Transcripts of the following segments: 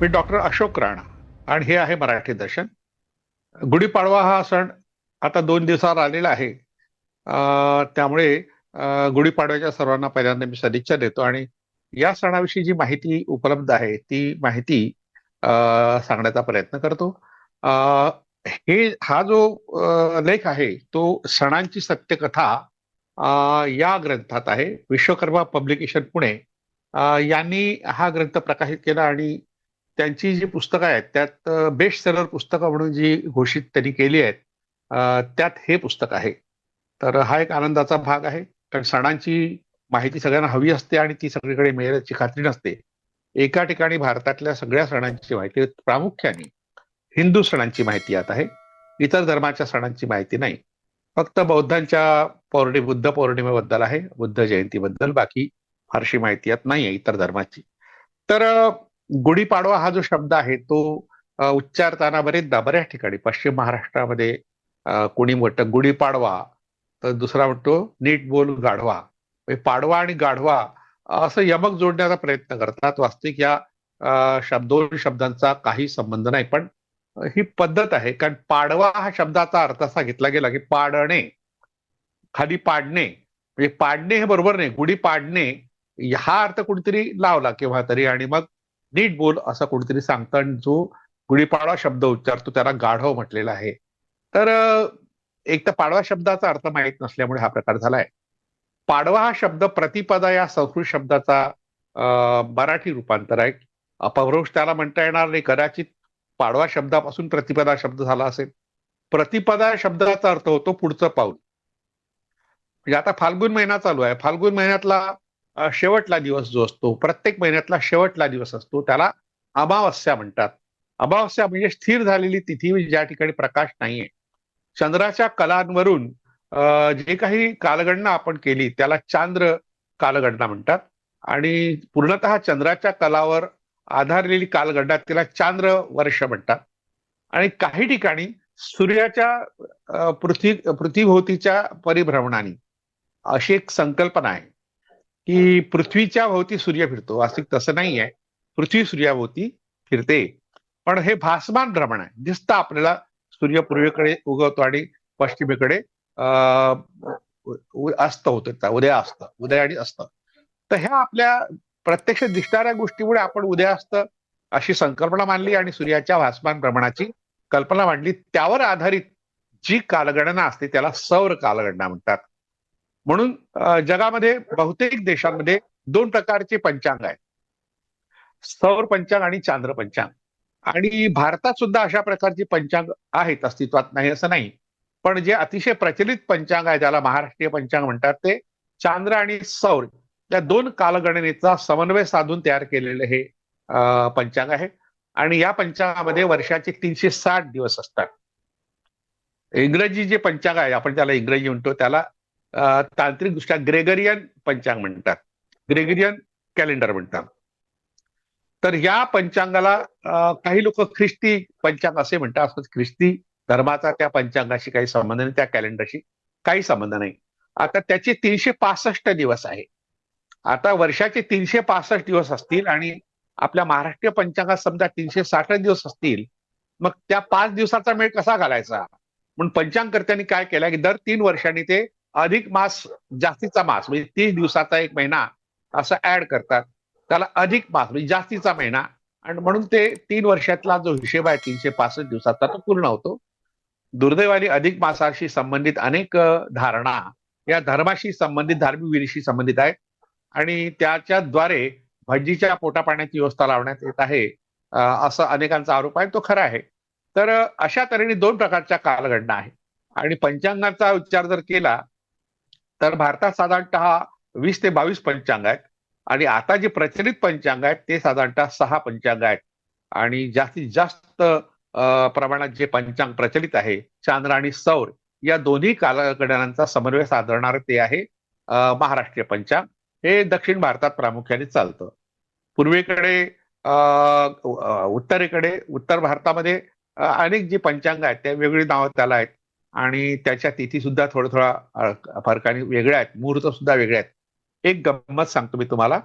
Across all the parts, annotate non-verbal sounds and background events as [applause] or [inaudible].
मी doctor Ashok Rana आणि हे आहे मराठी दर्शन. गुढीपाडवा हा सण आता दोन दिवसावर आलेला आहे. त्यामुळे गुढीपाडव्याच्या सर्वांना पहिल्यांदा मी सदिच्छा देतो आणि या सणाविषयी जी माहिती उपलब्ध आहे ती माहिती सांगण्याचा प्रयत्न करतो. अं, हे हा जो लेख आहे तो सणांची सत्यकथा या ग्रंथात आहे. विश्वकर्मा पब्लिकेशन पुणे यांनी हा ग्रंथ प्रकाशित केला आणि त्यांची जी पुस्तकं आहेत त्यात बेस्ट सेलर पुस्तकं म्हणून जी घोषित त्यांनी केली आहेत त्यात हे पुस्तक आहे. तर हा एक आनंदाचा भाग आहे. कारण सणांची माहिती सगळ्यांना हवी असते आणि ती सगळीकडे मिळेल याची खात्री नसते. एका ठिकाणी भारतातल्या सगळ्या सणांची माहिती प्रामुख्याने हिंदू सणांची माहिती यात आहे. इतर धर्माच्या सणांची माहिती नाही. फक्त बौद्धांच्या पौर्णि बुद्ध पौर्णिमेबद्दल आहे. बुद्ध जयंतीबद्दल बाकी फारशी माहिती यात नाही आहे इतर धर्माची. तर गुढीपाडवा हा जो शब्द आहे तो उच्चारताना बरेचदा बऱ्याच ठिकाणी पश्चिम महाराष्ट्रामध्ये कोणी म्हणतं गुढीपाडवा तर दुसरा म्हणतो नीट बोल गाढवा. पाडवा आणि गाढवा असं यमक जोडण्याचा प्रयत्न करतात. वास्तविक या अं, दोन शब्दांचा काही संबंध नाही पण ही पद्धत आहे. कारण पाडवा हा शब्दाचा अर्थ असा घेतला गेला की पाडणे खाली पाडणे. म्हणजे पाडणे हे बरोबर नाही. गुढी पाडणे हा अर्थ कुठेतरी लावला केव्हा तरी आणि मग नीट बोल असा कोणीतरी सांगता आणि जो गुढीपाडवा शब्द उच्चारतो त्याला गाढव म्हटलेला आहे. तर एक तर पाडवा शब्दाचा अर्थ माहीत नसल्यामुळे हा प्रकार झालाय. पाडवा हा शब्द प्रतिपदा या संस्कृत शब्दाचा मराठी रूपांतर आहे. अपभ्रंश त्याला म्हणता येणार नाही. कदाचित पाडवा शब्दापासून प्रतिपदा शब्द झाला असेल. प्रतिपदा शब्दाचा अर्थ होतो पुढचं पाऊल. म्हणजे आता फाल्गुन महिना चालू आहे. फाल्गुन महिन्यातला शेवटला दिवस जो असतो प्रत्येक महिन्यातला शेवटला दिवस असतो त्याला अमावस्या म्हणतात. अमावस्या म्हणजे स्थिर झालेली तिथी म्हणजे ज्या ठिकाणी प्रकाश नाहीये. चंद्राच्या कलांवरून जे काही कालगणना आपण केली त्याला चांद्र कालगणना म्हणतात. आणि पूर्णतः चंद्राच्या कलावर आधारलेली कालगणना तिला चांद्र वर्ष म्हणतात. आणि काही ठिकाणी सूर्याच्या पृथ्वी पृथ्वीभोवतीच्या परिभ्रमणाने अशी एक संकल्पना आहे. की पृथ्वीच्या भोवती सूर्य फिरतो. वास्तविक तसं नाही आहे पृथ्वी सूर्याभोवती फिरते. पण हे भासमान भ्रमण आहे. दिसतं आपल्याला सूर्य पूर्वेकडे उगवतो आणि पश्चिमेकडे अं, अस्त होतं. उदय असत. उदय आणि अस्त. तर ह्या आपल्या प्रत्यक्ष दिसणाऱ्या गोष्टीमुळे आपण उदय असत अशी संकल्पना मानली आणि सूर्याच्या भासमान भ्रमणाची कल्पना मांडली. त्यावर आधारित जी कालगणना असते त्याला सौर कालगणना म्हणतात. म्हणून जगामध्ये बहुतेक देशांमध्ये दोन प्रकारचे पंचांग आहेत. सौर पंचांग आणि चांद्र पंचांग. आणि भारतात सुद्धा अशा प्रकारची पंचांग आहेत अस्तित्वात नाही असं नाही. पण जे अतिशय प्रचलित पंचांग आहे ज्याला महाराष्ट्रीय पंचांग म्हणतात ते चांद्र आणि सौर या दोन कालगणनेचा समन्वय साधून तयार केलेले हे पंचांग आहे. आणि या पंचांगामध्ये वर्षाचे तीनशे साठ दिवस असतात. इंग्रजी जे पंचांग आहे आपण त्याला इंग्रजी म्हणतो त्याला तांत्रिकदृष्ट्या ग्रेगरियन पंचांग म्हणतात. ग्रेगरियन कॅलेंडर म्हणतात. तर या पंचांगाला काही लोक ख्रिस्ती पंचांग असे म्हणतात. असं ख्रिस्ती धर्माचा त्या पंचांगाशी काही संबंध नाही त्या कॅलेंडरशी काही संबंध नाही. आता त्याचे तीनशे पासष्ट दिवस आहे. आता वर्षाचे तीनशे पासष्ट दिवस असतील आणि आपल्या महाराष्ट्रीय पंचांगात समजा तीनशे साठ दिवस असतील मग त्या पाच दिवसाचा मेळ कसा घालायचा? म्हणून पंचांगकर्त्यांनी काय केलं की दर तीन वर्षांनी ते अधिक मास जास्तीचा मास म्हणजे तीस दिवसाचा एक महिना असं ऍड करतात. त्याला अधिक मास म्हणजे जास्तीचा महिना. आणि म्हणून ते तीन वर्षातला जो हिशेब आहे तीनशे पासष्ट दिवसाचा तो पूर्ण होतो. दुर्दैवाने अधिक मासाशी संबंधित अनेक धारणा या धर्माशी संबंधित धार्मिक विधीशी संबंधित आहेत. आणि त्याच्याद्वारे भज्जीच्या पोटापाण्याची व्यवस्था लावण्यात येत आहे असा असं अनेकांचा आरोप आहे तो खरा आहे. तर अशा तऱ्हेने दोन प्रकारच्या कालगणना आहे आणि पंचांगाचा उच्चार जर केला तर भारतात साधारणतः वीस ते बावीस पंचांग आहेत. आणि आता जे प्रचलित पंचांग आहेत ते साधारणतः सहा पंचांग आहेत. आणि जास्तीत जास्त प्रमाणात जे पंचांग प्रचलित आहे चांद्र आणि सौर या दोन्ही कालगणनांचा समन्वय साधणार ते आहे महाराष्ट्रीय पंचांग. हे दक्षिण भारतात प्रामुख्याने चालतं. पूर्वेकडे अ, उत्तरेकडे उत्तर भारतामध्ये अनेक जी पंचांग आहेत त्या वेगळी नावं त्याला आहेत. आणि त्याच्या तिथी सुद्धा थोडं थोडा फरकाने वेगळ्या आहेत. मुहूर्त सुद्धा वेगळे आहेत. एक गंमत सांगतो मी तुम्हाला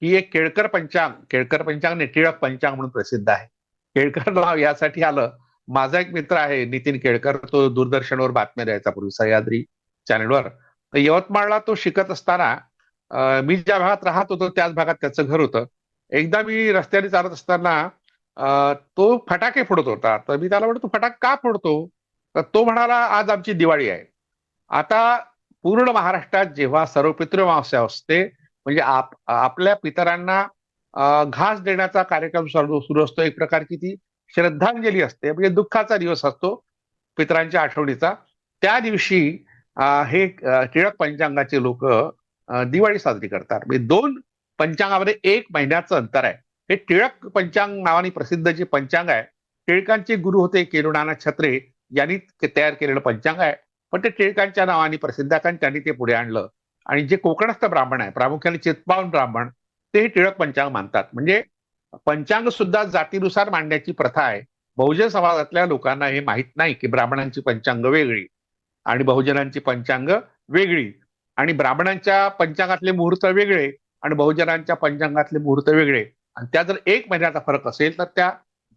की एक केळकर पंचांग केळकर पंचांग आणि टिळक पंचांग म्हणून प्रसिद्ध आहे. केळकर [laughs] नाव यासाठी आलं. माझा एक मित्र आहे नितीन केळकर तो दूरदर्शनवर बातम्या द्यायचा पूर्वी सह्याद्री चॅनलवर. तर यवतमाळला तो शिकत असताना मी ज्या भागात राहत होतो त्याच भागात त्याचं घर होतं. एकदा मी रस्त्याने चालत असताना तो फटाके फोडत होता. तर मी त्याला म्हणतो फटाक का फोडतो? तर तो म्हणाला आज आमची दिवाळी आहे. आता पूर्ण महाराष्ट्रात जेव्हा सर्व पितृमावस्या असते म्हणजे आप आपल्या पितरांना घास देण्याचा कार्यक्रम सुरू असतो एक प्रकारची ती श्रद्धांजली असते म्हणजे दुःखाचा दिवस असतो पितरांच्या आठवणीचा. त्या दिवशी हे टिळक पंचांगाचे लोक दिवाळी साजरी करतात. म्हणजे दोन पंचांगामध्ये एक महिन्याचं अंतर आहे. हे टिळक पंचांग नावाने प्रसिद्ध जे पंचांग आहे टिळकांचे गुरु होते केरुणाना छत्रे. यांनी तयार केलेलं पंचांग आहे. पण ते टिळकांच्या नावाने प्रसिद्ध कारण त्यांनी ते पुढे आणलं. आणि जे कोकणस्थ ब्राह्मण आहे प्रामुख्याने चित्पावन ब्राह्मण ते टिळक पंचांग मानतात. म्हणजे पंचांग सुद्धा जातीनुसार मांडण्याची प्रथा आहे. बहुजन समाजातल्या लोकांना हे माहीत नाही की ब्राह्मणांची पंचांग वेगळी आणि बहुजनांची पंचांग वेगळी. आणि ब्राह्मणांच्या पंचांगातले मुहूर्त वेगळे आणि बहुजनांच्या पंचांगातले मुहूर्त वेगळे. आणि त्या जर एक महिन्याचा फरक असेल तर त्या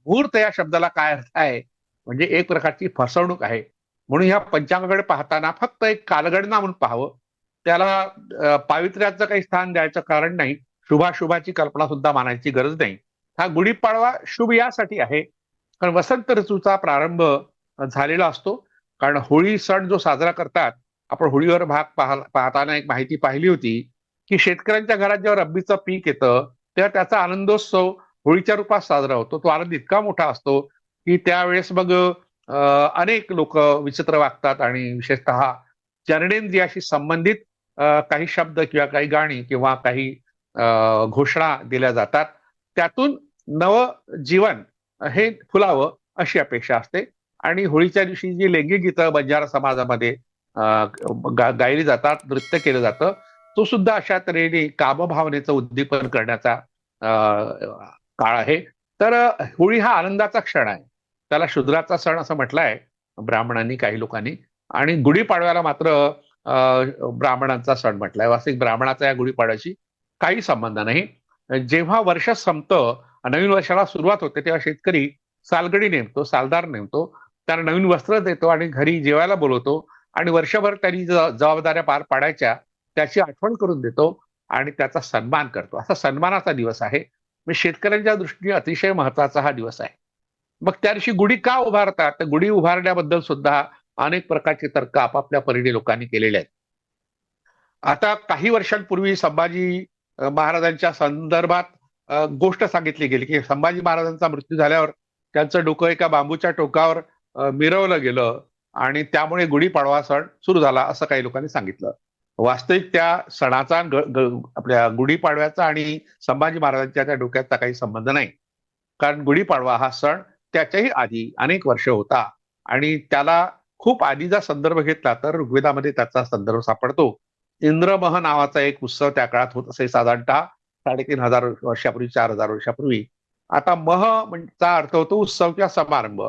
मुहूर्त या शब्दाला काय अर्थ आहे? म्हणजे एक प्रकारची फसवणूक आहे. म्हणून ह्या पंचांगाकडे पाहताना फक्त एक कालगणना म्हणून पाहावं. त्याला पावित्र्याचं काही स्थान द्यायचं कारण नाही. शुभाशुभाची कल्पना सुद्धा मानायची गरज नाही. हा गुढीपाडवा शुभ यासाठी आहे. कारण वसंत ऋतूचा प्रारंभ झालेला असतो. कारण होळी सण जो साजरा करतात आपण होळीवर भाग पाहताना एक माहिती पाहिली होती की शेतकऱ्यांच्या घरात जेव्हा रब्बीचं पीक येतं तेव्हा त्याचा आनंदोत्सव होळीच्या रूपात साजरा होतो. तो आनंद इतका मोठा असतो की त्यावेळेस मग अनेक लोक विचित्र वागतात आणि विशेषतः चरणेंद्रियाशी संबंधित काही शब्द किंवा काही गाणी किंवा काही घोषणा दिल्या जातात. त्यातून नव जीवन हे फुलावं अशी अपेक्षा असते. आणि होळीच्या दिवशी जी लैंगिक गीतं बंजारा समाजामध्ये गायली जातात नृत्य केलं जातं तो सुद्धा अशा तऱ्हेने कामभावनेचं उद्दीपन करण्याचा काळ आहे. तर होळी हा आनंदाचा क्षण आहे. त्याला शूद्राचा सण असं म्हटलंय ब्राह्मणांनी काही लोकांनी. आणि गुढीपाडव्याला मात्र ब्राह्मणांचा सण म्हटलाय. वास्तविक ब्राह्मणाचा या गुढीपाडव्याशी काही संबंध नाही. जेव्हा वर्ष संपतं नवीन वर्षाला सुरुवात होते तेव्हा शेतकरी सालगडी नेमतो सालदार नेमतो. त्यांना नवीन वस्त्र देतो आणि घरी जेवायला बोलवतो. आणि वर्षभर त्यांनी जबाबदाऱ्या पार पाडायच्या त्याची आठवण करून देतो आणि त्याचा सन्मान करतो. असा सन्मानाचा दिवस आहे. मी शेतकऱ्यांच्या दृष्टीने अतिशय महत्त्वाचा हा दिवस आहे. मग त्या दिवशी गुढी का उभारतात? तर गुढी उभारण्याबद्दल सुद्धा अनेक प्रकारचे तर्क आपापल्या परीने लोकांनी केलेले आहेत. आता काही वर्षांपूर्वी संभाजी महाराजांच्या संदर्भात गोष्ट सांगितली गेली की संभाजी महाराजांचा मृत्यू झाल्यावर त्यांचं डोकं एका बांबूच्या टोकावर मिरवलं गेलं आणि त्यामुळे गुढीपाडवा सण सुरू झाला असं काही लोकांनी सांगितलं. वास्तविक त्या सणाचा आपल्या गुढीपाडव्याचा आणि संभाजी महाराजांच्या त्या डोक्याचा काही संबंध नाही. कारण गुढीपाडवा हा सण त्याच्याही आधी अनेक वर्ष होता. आणि त्याला खूप आधीचा संदर्भ घेतला तर ऋग्वेदामध्ये त्याचा संदर्भ सापडतो. इंद्रमह नावाचा एक उत्सव त्या काळात होत असे साधारणतः साडेतीन हजार वर्षापूर्वी चार हजार वर्षापूर्वी. आता मह चा अर्थ होतो उत्सव किंवा समारंभ.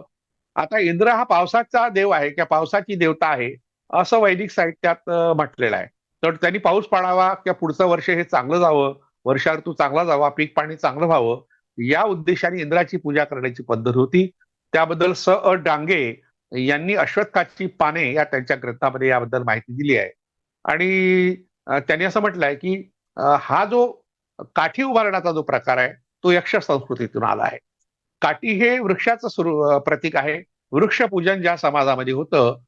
आता इंद्र हा पावसाचा देव आहे किंवा पावसाची देवता आहे असं वैदिक साहित्यात म्हटलेलं आहे. तर त्यांनी पाऊस पाडावा किंवा पुढचं वर्ष हे चांगलं जावं वर्षा ऋतू चांगला जावा पीक पाणी चांगलं व्हावं या उद्देशाने इंद्राची पूजा करण्याची पद्धत होती. त्याबद्दल स अ डांगे यांनी अश्वत्थाची पाने या त्यांच्या ग्रंथामध्ये याबद्दल माहिती दिली आहे. आणि त्यांनी असं म्हटलंय की हा जो काठी उभारण्याचा जो प्रकार आहे तो यक्ष संस्कृतीतून आला आहे. काठी हे वृक्षाचं सुरू प्रतीक आहे. वृक्षपूजन ज्या समाजामध्ये होतं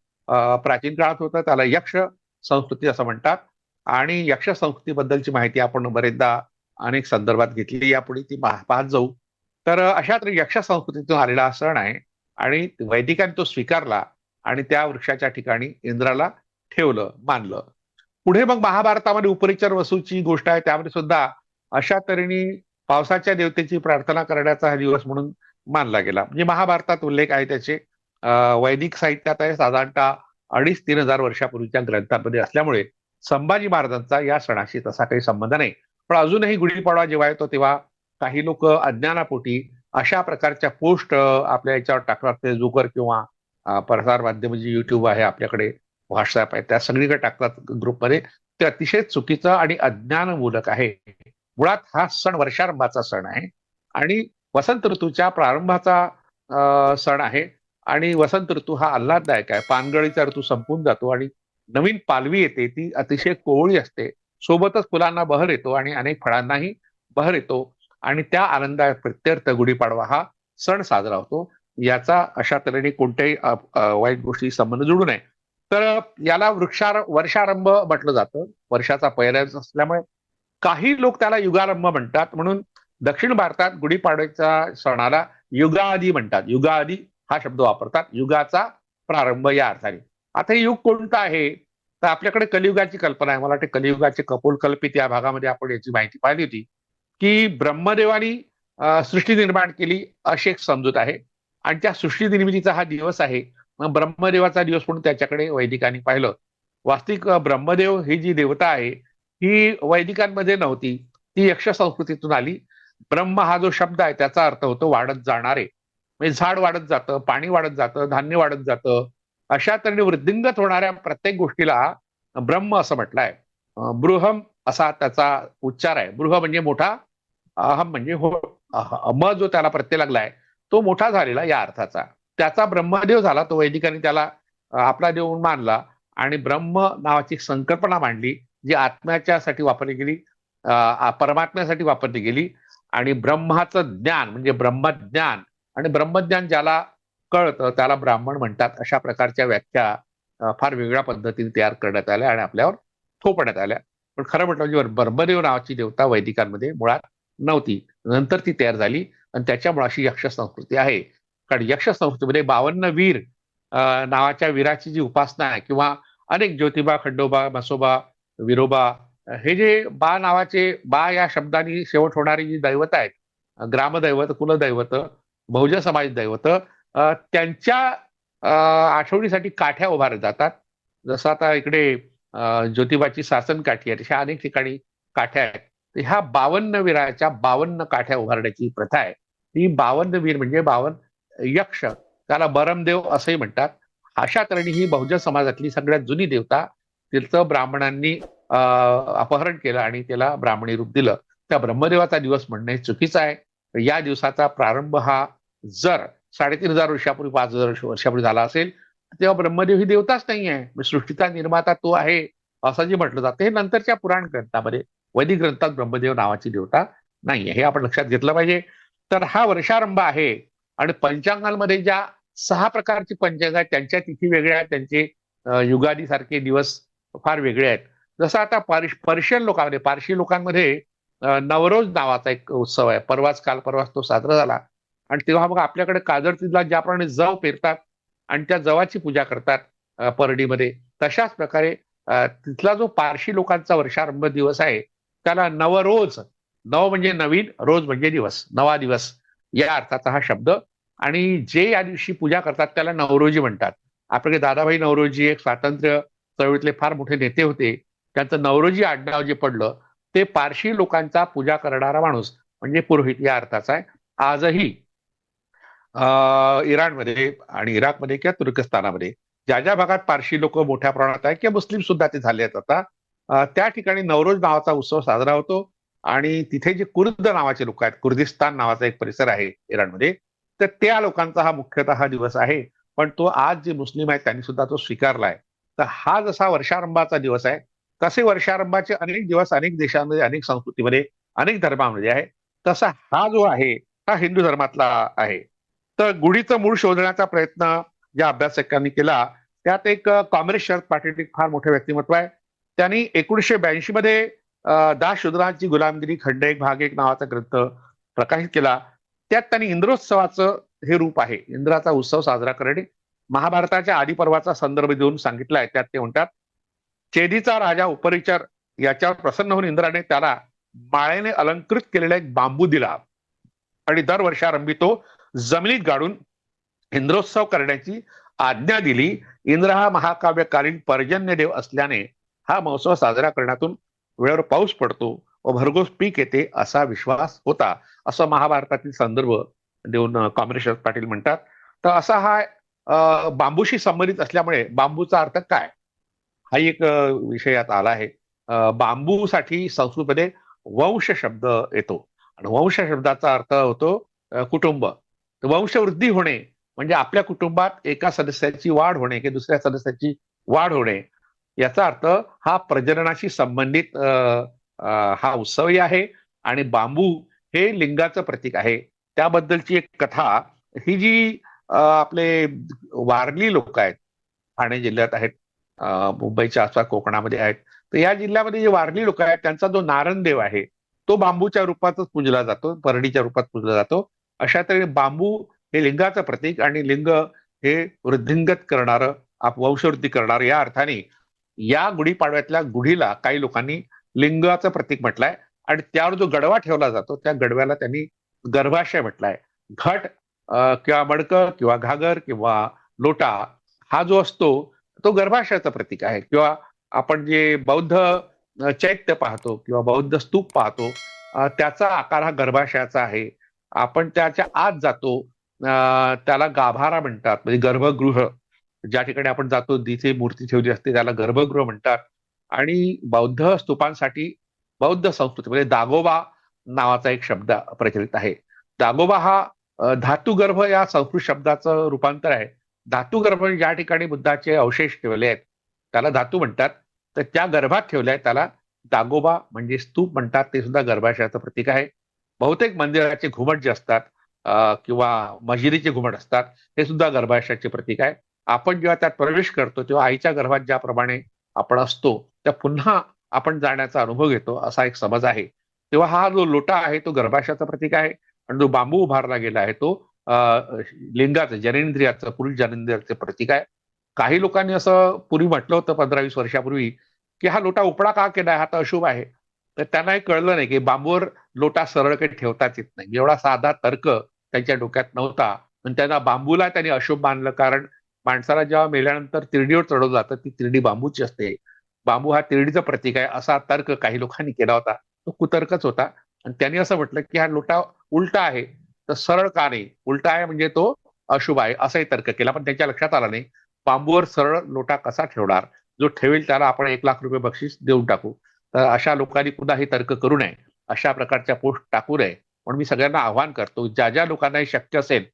प्राचीन काळात होतं त्याला यक्ष संस्कृती असं म्हणतात. आणि यक्ष संस्कृतीबद्दलची माहिती आपण बरेचदा अनेक संदर्भात घेतली. यापुढे ती पाहत जाऊ. तर अशा तरी यक्ष संस्कृतीतून आलेला हा सण आहे आणि वैदिकांनी तो स्वीकारला आणि त्या वृक्षाच्या ठिकाणी इंद्राला ठेवलं मानलं. पुढे मग महाभारतामध्ये उपरिचर वसूची गोष्ट आहे. त्यामध्ये सुद्धा अशा तऱ्हेने पावसाच्या देवतेची प्रार्थना करण्याचा हा दिवस म्हणून मानला गेला. म्हणजे महाभारतात उल्लेख आहे त्याचे. वैदिक साहित्यात आहे. साधारणतः अडीच तीन हजार वर्षापूर्वीच्या ग्रंथांमध्ये असल्यामुळे संभाजी महाराजांचा या सणाशी तसा काही संबंध नाही. पण अजूनही गुढीपाडवा जेव्हा येतो तेव्हा काही लोक अज्ञानापोटी अशा प्रकारच्या पोस्ट आपल्या याच्यावर टाकतात फेसबुकवर किंवा प्रसार माध्यम म्हणजे युट्यूब आहे आपल्याकडे व्हॉट्सअप आहे त्या सगळीकडे टाकतात ग्रुपमध्ये. ते अतिशय चुकीचं आणि अज्ञानमूलक आहे. मुळात हा सण वर्षारंभाचा सण आहे आणि वसंत ऋतूच्या प्रारंभाचा सण आहे आणि वसंत ऋतू हा आल्हाददायक आहे. पानगळीचा ऋतू संपून जातो आणि नवीन पालवी येते ती अतिशय कोवळी असते. सोबतच फुलांना बहर येतो आणि अनेक फळांनाही बहर येतो. आणि त्या आनंदा प्रत्यर्थ गुढीपाडवा हा सण साजरा होतो. याचा अशा तऱ्हेने कोणत्याही वाईट गोष्टी संबंध जुळू नये. तर याला वृक्षार वर्षारंभ म्हटलं जातं. वर्षाचा पहिला दिवस असल्यामुळे काही लोक त्याला युगारंभ म्हणतात. म्हणून दक्षिण भारतात गुढीपाडव्याच्या सणाला युगाआदी म्हणतात. युगाआदी हा शब्द वापरतात. युगाचा प्रारंभ या अर्थाने. आता हे युग कोणतं आहे? तर आपल्याकडे कलियुगाची कल्पना आहे. मला वाटते कलियुगाचे कपोल कल्पित या भागामध्ये आपण याची माहिती पाहिली होती की ब्रह्मदेवानी सृष्टी निर्माण केली अशी एक समजूत आहे. आणि त्या सृष्टी निर्मितीचा हा दिवस आहे. मग ब्रह्मदेवाचा दिवस म्हणून त्याच्याकडे वैदिकांनी पाहिलं. वास्तविक ब्रह्मदेव ही जी देवता आहे ही वैदिकांमध्ये नव्हती. ती यक्ष संस्कृतीतून आली. ब्रह्म हा जो शब्द आहे त्याचा अर्थ होतो वाढत जाणारे. म्हणजे झाड वाढत जातं पाणी वाढत जातं धान्य वाढत जातं. अशा तऱ्हेने वृद्धिंगत होणाऱ्या प्रत्येक गोष्टीला ब्रह्म असं म्हटलंय. बृहम असा त्याचा उच्चार आहे. बृह म्हणजे मोठा अहम म्हणजे हो म जो त्याला प्रत्यय लागलाय तो मोठा झालेला या अर्थाचा. त्याचा ब्रह्मदेव झाला तो वैदिकांनी त्याला आपला देव मानला आणि ब्रह्म नावाची एक संकल्पना मांडली जी आत्म्याच्यासाठी वापरली गेली परमात्म्यासाठी वापरली गेली आणि ब्रह्माचं ज्ञान म्हणजे ब्रह्मज्ञान आणि ब्रह्मज्ञान ज्याला कळतं त्याला ब्राह्मण म्हणतात अशा प्रकारच्या व्याख्या फार वेगळ्या पद्धतीने तयार करण्यात आल्या आणि आपल्यावर थोपण्यात आल्या. पण खरं म्हटलं म्हणजे ब्रह्मदेव नावाची देवता वैदिकांमध्ये मुळात नव्हती. नंतर ती तयार झाली आणि त्याच्यामुळे अशी यक्ष संस्कृती आहे. कारण यक्ष संस्कृतीमध्ये बावन्न वीर नावाच्या वीराची जी उपासना आहे किंवा अनेक ज्योतिबा खंडोबा मसोबा विरोबा हे जे बा नावाचे बा या शब्दाने शेवट होणारी जी दैवत आहेत ग्रामदैवत कुलदैवत बहुजन समाज दैवत त्यांच्या अं, आठवणीसाठी काठ्या उभारल्या जातात जसं आता इकडे ज्योतिबाची सासन काठी आहे तशा अनेक ठिकाणी काठ्या आहेत. ह्या बावन्न वीराच्या बावन्न काठ्या उभारण्याची प्रथा आहे. ही बावन्न वीर म्हणजे बावन्न यक्ष त्याला बरमदेव असंही म्हणतात. अशा तऱ्हेने ही बहुजन समाजातली सगळ्यात जुनी देवता तिचं ब्राह्मणांनी अं, अपहरण केलं आणि त्याला ब्राह्मणी रूप दिलं. त्या ब्रह्मदेवाचा दिवस म्हणणं हे चुकीचं आहे. या दिवसाचा प्रारंभ हा जर साडेतीन हजार वर्षापूर्वी पाच हजार वर्षापूर्वी झाला असेल. तेव्हा ब्रह्मदेव ही देवताच नाही आहे. म्हणजे सृष्टीचा निर्माता तो आहे असं जे म्हटलं जातं. हे नंतरच्या पुराण ग्रंथामध्ये वैदिक ग्रंथात ब्रह्मदेव नावाची देवता नाहीये हे आपण लक्षात घेतलं पाहिजे. तर हा वर्षारंभ आहे आणि पंचांगांमध्ये ज्या सहा प्रकारची पंचांग आहेत त्यांच्या तिथी वेगळ्या आहेत त्यांचे युगादी सारखे दिवस फार वेगळे आहेत. जसं आता पारिश पर्शियन लोकांमध्ये पारशी लोकांमध्ये नवरोज नावाचा एक उत्सव आहे. परवाच काल परवाच तो साजरा झाला. आणि तेव्हा मग आपल्याकडे काजरतीला ज्याप्रमाणे जव पेरतात आणि त्या जवाची पूजा करतात परडीमध्ये तशाच प्रकारे तिथला जो पारशी लोकांचा वर्षारंभ दिवस आहे त्याला नवरोज नव म्हणजे नवीन रोज म्हणजे दिवस नवा दिवस या अर्थाचा हा शब्द. आणि जे या दिवशी पूजा करतात त्याला नवरोजी म्हणतात. आपल्याकडे दादाभाई नवरोजी एक स्वातंत्र्य चळवळीतले फार मोठे नेते होते. त्यांचं नवरोजी आडनाव जे पडलं ते पारशी लोकांचा पूजा करणारा माणूस म्हणजे पुरोहित या अर्थाचा आहे. आजही इराणमध्ये आणि इराकमध्ये किंवा तुर्कस्तानामध्ये ज्या ज्या भागात पारशी लोक मोठ्या प्रमाणात आहेत किंवा मुस्लिम सुद्धा ते झाले आहेत आता त्या ठिकाणी नवरोज नावाचा उत्सव साजरा होतो आणि तिथे जे कुर्द नावाचे लोक आहेत कुर्दिस्तान नावाचा एक परिसर आहे इराणमध्ये तर त्या लोकांचा हा मुख्यतः हा दिवस आहे. पण तो आज जे मुस्लिम आहेत त्यांनी सुद्धा तो स्वीकारलाय. तर हा जसा वर्षारंभाचा दिवस आहे तसे वर्षारंभाचे अनेक दिवस अनेक देशांमध्ये अनेक संस्कृतीमध्ये अनेक धर्मामध्ये आहे. तसा हा जो आहे हा हिंदू धर्मातला आहे. तर गुढीचं मूळ शोधण्याचा प्रयत्न ज्या अभ्यासकांनी केला त्यात एक अं, काँग्रेस शरद पाटील एक फार मोठे व्यक्तिमत्व आहे. त्यांनी एकोणीसशे ब्याऐंशी मध्ये दाशुद्रांची शूद्रांची गुलामगिरी खंड एक भाग एक नावाचा ग्रंथ प्रकाशित केला. त्यात त्यांनी इंद्रोत्सवाचं हे रूप आहे. इंद्राचा उत्सव साजरा करणे. महाभारताच्या आदिपर्वाचा संदर्भ देऊन सांगितलाय त्यात ते म्हणतात चेदीचा राजा उपरिचर याच्यावर प्रसन्न होऊन इंद्राने त्याला माळेने अलंकृत केलेला एक बांबू दिला. आणि दरवर्षारंभी तो जमिनीत गाडून इंद्रोत्सव करण्याची आज्ञा दिली. इंद्र हा महाकाव्यकालीन पर्जन्य देव असल्याने हा महोत्सव साजरा करण्यातून वेळेवर पाऊस पडतो व भरघोस पीक येते असा विश्वास होता. असं महाभारतातील संदर्भ देऊन कॉम्रेश्वर शरद पाटील म्हणतात. तर असा हा बांबूशी संबंधित असल्यामुळे बांबूचा अर्थ काय? हा एक विषय यात आला आहे. बांबूसाठी संस्कृतमध्ये वंश शब्द येतो. आणि वंश शब्दाचा अर्थ होतो कुटुंब. वंशवृद्धी होणे म्हणजे आपल्या कुटुंबात एका सदस्याची वाढ होणे किंवा दुसऱ्या सदस्याची वाढ होणे याचा अर्थ हा प्रजननाशी संबंधित हा उत्सवही आहे आणि बांबू हे लिंगाचं प्रतीक आहे. त्याबद्दलची एक कथा ही जी आपले वारली लोक आहेत ठाणे जिल्ह्यात आहेत मुंबईच्या आसपास कोकणामध्ये आहेत तर या जिल्ह्यामध्ये जे वारली लोक आहेत त्यांचा जो नारणदेव आहे तो बांबूच्या रूपातच पूजला जातो परडीच्या रूपात पूजला जातो. अशा तऱ्हेने बांबू हे लिंगाचं प्रतीक आणि लिंग हे वृद्धिंगत करणारं आप- वंशवृद्धी करणार या अर्थाने या गुढीपाडव्यातल्या गुढीला काही लोकांनी लिंगाचं प्रतीक म्हटलंय आणि त्यावर जो गडवा ठेवला जातो त्या गडव्याला त्यांनी गर्भाशय म्हटलाय. घट किंवा मडकं किंवा घागर किंवा लोटा हा जो असतो तो गर्भाशयाचं प्रतीक आहे. किंवा आपण जे बौद्ध चैत्य पाहतो किंवा बौद्ध स्तूप पाहतो त्याचा आकार हा गर्भाशयाचा आहे. आपण त्याच्या आत जातो त्याला गाभारा म्हणतात म्हणजे गर्भगृह. ज्या ठिकाणी आपण जातो जिथे मूर्ती ठेवली असते त्याला गर्भगृह म्हणतात. आणि बौद्ध स्तूपांसाठी बौद्ध संस्कृती म्हणजे दागोबा नावाचा एक शब्द प्रचलित आहे. दागोबा हा धातुगर्भ या संस्कृत शब्दाचं रूपांतर आहे. धातुगर्भ ज्या ठिकाणी बुद्धाचे अवशेष ठेवले आहेत त्याला धातू म्हणतात. तर त्या गर्भात ठेवले आहेत त्याला दागोबा म्हणजे स्तूप म्हणतात ते सुद्धा गर्भाशयाचं प्रतीक आहे. बहुतेक मंदिराचे घुमट जे असतात किंवा मजिरीचे घुमट असतात हे सुद्धा गर्भाशयाचे प्रतीक आहे. आपण जेव्हा त्यात प्रवेश करतो तेव्हा आईच्या गर्भात ज्याप्रमाणे आपण असतो त्या पुन्हा आपण जाण्याचा अनुभव घेतो असा एक समज आहे. तेव्हा हा जो लोटा आहे तो गर्भाशयाचा प्रतीक आहे आणि जो बांबू उभारला गेला आहे तो लिंगाचं जनेंद्रियाचं पुरुष जनेंद्रियाचं प्रतीक आहे. काही लोकांनी असं पूर्वी म्हटलं होतं पंधरा वीस वर्षापूर्वी की हा लोटा उपडा का केलाय? हा तर अशुभ आहे. तर त्यांना हे कळलं नाही की बांबूवर लोटा सरळ काही ठेवताच येत नाही. एवढा साधा तर्क त्यांच्या डोक्यात नव्हता. पण त्यांना बांबूला त्यांनी अशुभ मानलं कारण माणसाला जेव्हा मेल्यानंतर तिरडीवर चढवलं जातं ती तिरडी बांबूची असते. बांबू हा तिरडीचं प्रतीक आहे असा तर्क काही लोकांनी केला होता. तो कुतर्कच होता. आणि त्यांनी असं म्हटलं की हा लोटा उलटा आहे तर सरळ का नाही? उलटा आहे म्हणजे तो अशुभ आहे असाही तर्क केला. पण त्यांच्या लक्षात आला नाही बांबूवर सरळ लोटा कसा ठेवणार? जो ठेवेल त्याला आपण एक लाख रुपये बक्षीस देऊन टाकू. तर अशा लोकांनी पुन्हा हे तर्क करू नये. अशा प्रकारच्या पोस्ट टाकू नये. म्हणून मी सगळ्यांना आव्हान करतो ज्या ज्या लोकांना हे शक्य असेल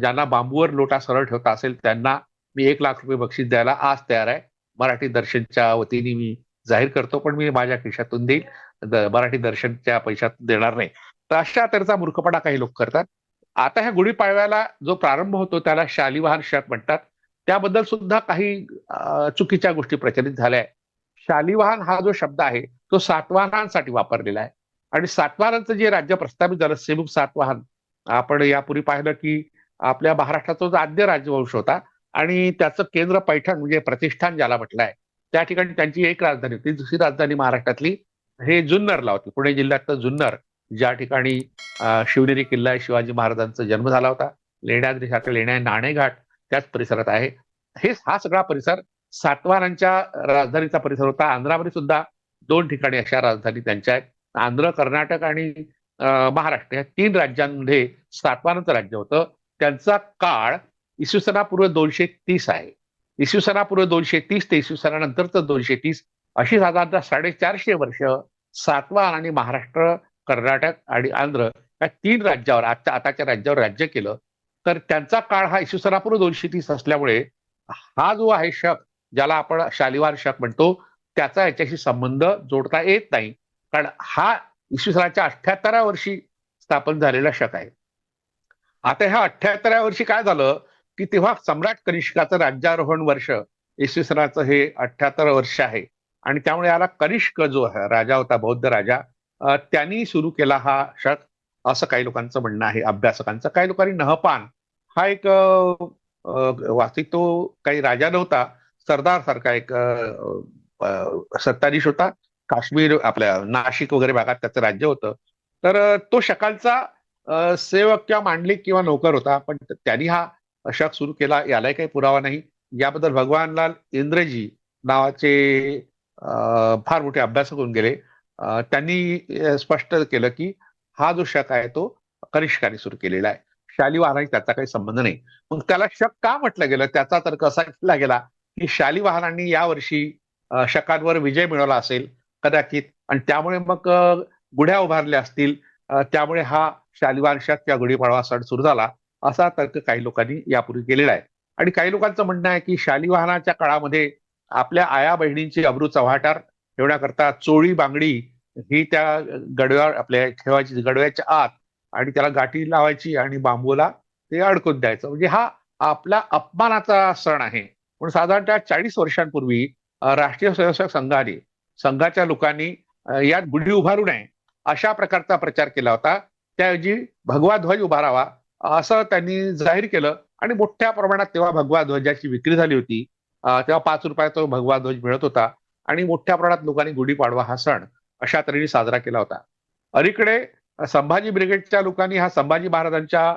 ज्यांना बांबूवर लोटा सरळ ठेवता असेल त्यांना मी एक लाख रुपये बक्षीस द्यायला आज तयार आहे. मराठी दर्शनच्या वतीने मी जाहीर करतो पण मी माझ्या खिशातून देईल. मराठी दर्शनच्या पैशातून देणार नाही. तर अशा तऱ्हेचा मूर्खपणा काही लोक करतात. आता ह्या गुढीपाडव्याला जो प्रारंभ होतो त्याला शालिवाहन शक म्हणतात. त्याबद्दल सुद्धा काही चुकीच्या गोष्टी प्रचलित झाल्या आहेत. शालिवाहन हा जो शब्द आहे तो सातवाहनांसाठी वापरलेला आहे. आणि सातवाहनांचं जे राज्य प्रस्थापित झालं सेमुख सातवाहन आपण यापूर्वी पाहिलं की आपल्या महाराष्ट्राचा जो आद्य राजवंश होता आणि त्याचं केंद्र पैठण म्हणजे प्रतिष्ठान ज्याला म्हटलं आहे त्या ठिकाणी त्यांची एक राजधानी होती दुसरी राजधानी महाराष्ट्रातली हे जुन्नरला होती. पुणे जिल्ह्यातलं जुन्नर ज्या ठिकाणी शिवनेरी किल्ला आहे शिवाजी महाराजांचा जन्म झाला होता. लेण्याद्री सारखं लेण्या नाणेघाट त्याच परिसरात आहे. हे हा सगळा परिसर सातवारांच्या राजधानीचा परिसर होता. आंध्रामध्ये सुद्धा दोन ठिकाणी अशा राजधानी त्यांच्या आहेत. आंध्र कर्नाटक आणि महाराष्ट्र या तीन राज्यांमध्ये सातवारांचं राज्य होतं. त्यांचा काळ इसवी सनापूर्व दोनशे तीस आहे. इसवी सनापूर्व दोनशे तीस ते इसवी सनानंतरचं दोनशे तीस अशी साधारणतः साडेचारशे वर्ष सातवाहन आणि महाराष्ट्र कर्नाटक आणि आंध्र या तीन राज्यावर आजच्या आताच्या राज्यावर राज्य केलं. तर त्यांचा काळ हा इसवी सनापूर्व दोनशे तीस असल्यामुळे हा जो आहे शक ज्याला आपण शालिवार शक म्हणतो त्याचा याच्याशी संबंध जोडता येत नाही. कारण हा इसवी सनाच्या अठ्याहत्तराव्या वर्षी स्थापन झालेला शक आहे. आता ह्या अठ्याहत्तराव्या वर्षी काय झालं की तेव्हा सम्राट कनिष्काचं राज्यारोहण वर्ष इसवी सणाचं हे अठ्याहत्तर वर्ष आहे. आणि त्यामुळे याला कनिष्क जो राजा होता बौद्ध राजा त्यांनी सुरू केला हा शक असं काही लोकांचं म्हणणं आहे अभ्यासकांचं. काही लोकांनी नहपान हा एक वास्तविक तो काही राजा नव्हता सरदार सारखा एक सत्ताधीश होता. काश्मीर आपल्या नाशिक वगैरे भागात त्याचं राज्य होतं. तर तो शकालचा सेवक किंवा मांडलिक किंवा नोकर होता. पण त्यांनी हा शक सुरू केला. यालाही काही पुरावा नाही. याबद्दल भगवानलाल इंद्रजी नावाचे फार मोठे अभ्यासक होऊन गेले. त्यांनी स्पष्ट केलं की हा जो शक आहे तो कनिष्काने सुरू केलेला आहे. शालिवाहनाशी त्याचा काही संबंध नाही. मग त्याला शक का म्हटलं गेलं? त्याचा तर्क असा केला गेला की शालिवाहनांनी यावर्षी शकांवर विजय मिळवला असेल कदाचित. आणि त्यामुळे मग गुढ्या उभारल्या असतील त्यामुळे हा शालिवांशात किंवा गुढीपाडवा सण सुरू झाला असा तर्क काही लोकांनी यापूर्वी केलेला आहे. आणि काही लोकांचं म्हणणं आहे की शालिवाहनाच्या काळामध्ये आपल्या आया बहिणींची अब्रू चव्हाटार ठेवण्याकरता चोळी बांगडी ही त्या गडव्या आपल्या ठेवायची गडव्याच्या आत आणि त्याला गाठी लावायची आणि बांबूला ते अडकून द्यायचं. म्हणजे हा आपला अपमानाचा सण आहे. पण साधारणतः चाळीस वर्षांपूर्वी राष्ट्रीय स्वयंसेवक संघाने संघाच्या लोकांनी यात गुढी उभारू नये अशा प्रकारचा प्रचार केला होता. त्याऐवजी भगवा ध्वज उभारावा असं त्यांनी जाहीर केलं आणि मोठ्या प्रमाणात तेव्हा भगवा ध्वजाची विक्री झाली होती. तेव्हा पाच रुपयात तो भगवा ध्वज मिळत होता आणि मोठ्या प्रमाणात लोकांनी गुढीपाडवा हा सण अशा तऱ्हेने साजरा केला होता. अलीकडे संभाजी ब्रिगेडच्या लोकांनी हा संभाजी महाराजांच्या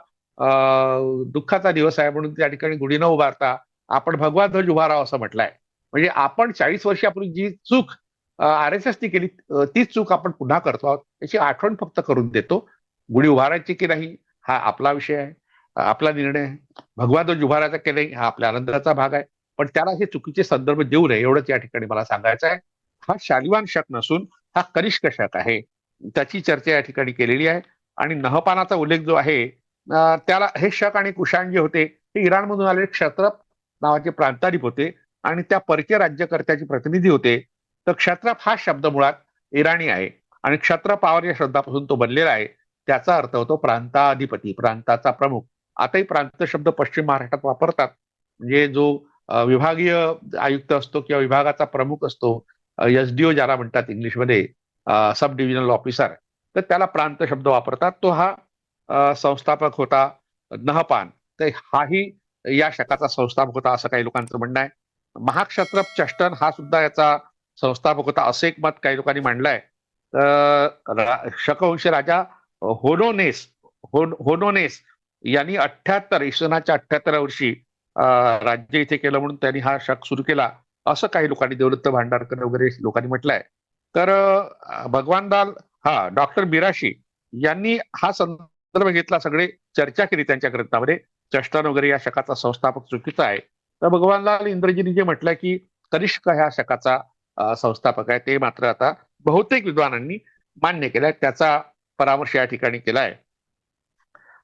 दुःखाचा दिवस आहे म्हणून त्या ठिकाणी गुढी न उभारता आपण भगवा ध्वज उभाराव असं म्हटलंय. म्हणजे आपण चाळीस वर्षापूर्वी जी चूक आर एस एसनी केली तीच चूक आपण पुन्हा करतो आहोत. याची आठवण फक्त करून देतो. गुढी उभारायची की नाही हा आपला विषय आहे आपला निर्णय भगवा ध्वज उभारायचा की नाही हा आपल्या आनंदाचा भाग आहे. पण त्याला हे चुकीचे संदर्भ देऊ नये एवढंच या ठिकाणी मला सांगायचं आहे. हा शालिवान शक नसून हा कनिष्क शक आहे. त्याची चर्चा या ठिकाणी केलेली आहे. आणि नहपानाचा उल्लेख जो आहे त्याला हे शक आणि कुशाण जे होते ते इराणमधून आलेले क्षत्रप नावाचे प्रांताधिप होते आणि त्या परकीय राज्यकर्त्याचे प्रतिनिधी होते. तर क्षत्रप हा शब्द मुळात इराणी आहे आणि क्षत्रपावर या शब्दापासून तो बनलेला आहे. त्याचा अर्थ होतो प्रांताधिपती प्रांताचा प्रमुख. आताही प्रांत शब्द पश्चिम महाराष्ट्रात वापरतात. म्हणजे जो विभागीय आयुक्त असतो किंवा विभागाचा प्रमुख असतो एस डी ओ ज्याला म्हणतात इंग्लिशमध्ये सब डिव्हिजनल ऑफिसर. तर त्याला प्रांत शब्द वापरतात. तो हा संस्थापक होता नहपान. तर हाही या शकाचा संस्थापक होता असं काही लोकांचं म्हणणं आहे. महाक्षत्रप चष्टन हा सुद्धा याचा संस्थापक होता असं एक मत काही लोकांनी मांडलंय. शकवंश शकवंशी राजा होनोनेस होन होनोनेस यांनी अठ्याहत्तर इसनाच्या अठ्याहत्तर वर्षी राज्य इथे केलं म्हणून त्यांनी हा शक सुरू केला असं काही लोकांनी देवदत्त भांडारकर वगैरे लोकांनी म्हटलंय. तर भगवान भगवानलाल हा डॉक्टर बिराशी यांनी हा संदर्भ घेतला सगळे चर्चा केली त्यांच्या ग्रंथामध्ये चष्टन वगैरे या शकाचा संस्थापक चुकीचा आहे. तर भगवानलाल इंद्रजींनी जे म्हटलं की कनिष्क ह्या शकाचा संस्थापक आहे ते मात्र आता बहुतेक विद्वानांनी मान्य केलंय त्याचा परामर्श या ठिकाणी केलाय.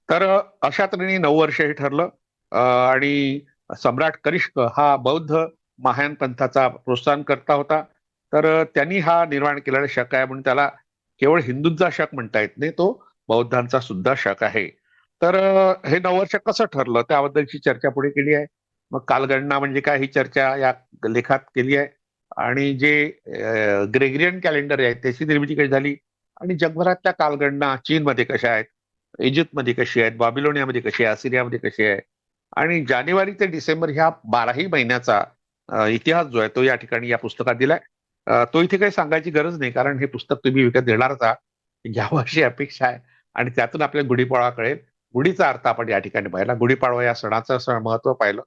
तर अशा तऱ्हेने नऊ वर्ष हे ठरलं आणि सम्राट कनिष्क हा बौद्ध महायान पंथाचा प्रोत्साहन करता होता. तर त्यांनी हा निर्माण केलेला शक आहे म्हणून त्याला केवळ हिंदूंचा शक म्हणता येत नाही तो बौद्धांचा सुद्धा शक आहे. तर हे नऊ वर्ष कसं ठरलं? त्याबद्दलची चर्चा पुढे केली आहे. मग कालगणना म्हणजे काय ही चर्चा या लेखात केली आहे. आणि जे ग्रेग्रियन कॅलेंडर आहे त्याची निर्मिती कशी झाली? आणि जगभरातल्या कालगणना चीनमध्ये कशा आहेत? इजिप्तमध्ये कशी आहेत? बॉबिलोनियामध्ये कशी आहे? असिरियामध्ये कशी आहे? आणि जानेवारी ते डिसेंबर ह्या बाराही महिन्याचा इतिहास जो आहे तो या ठिकाणी या पुस्तकात दिलाय. तो इथे काही सांगायची गरज नाही कारण हे पुस्तक तुम्ही विकत देणारच आहात. घ्यावं अशी अपेक्षा आहे. आणि त्यातून आपल्याला गुढीपाळा कळेल. गुढीचा अर्थ आपण या ठिकाणी पाहिला. गुढीपाडवा या सणाचं सण महत्त्व पाहिलं.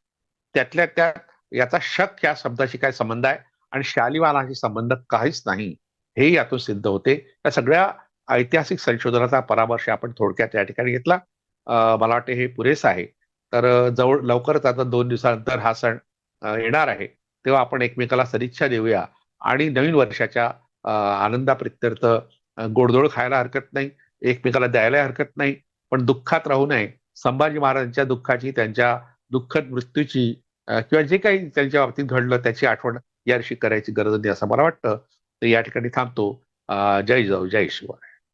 त्यातल्या त्यात याचा शक या शब्दाशी काय संबंध आहे? आणि शालिवानाशी संबंध काहीच नाही. हे यातून सिद्ध होते. या सगळ्या ऐतिहासिक संशोधनाचा परामर्श आपण थोडक्यात या ठिकाणी घेतला. मला वाटते हे पुरेसं आहे. तर जवळ लवकरच आता दोन दिवसानंतर हा सण येणार आहे. तेव्हा आपण एकमेकाला सदिच्छा देऊया. आणि नवीन वर्षाच्या अं, आनंदाप्रित्यर्थ गोडधोड खायला हरकत नाही. एकमेकाला द्यायला हरकत नाही. पण दुःखात राहू नये. संभाजी महाराजांच्या दुःखाची त्यांच्या दुःखद मृत्यूची किंवा जे काही त्यांच्या बाबतीत घडलं त्याची आठवण या करायची गरज नाही असं मला वाटतं. तर या ठिकाणी थांबतो. जय जाऊ जय शिवाय.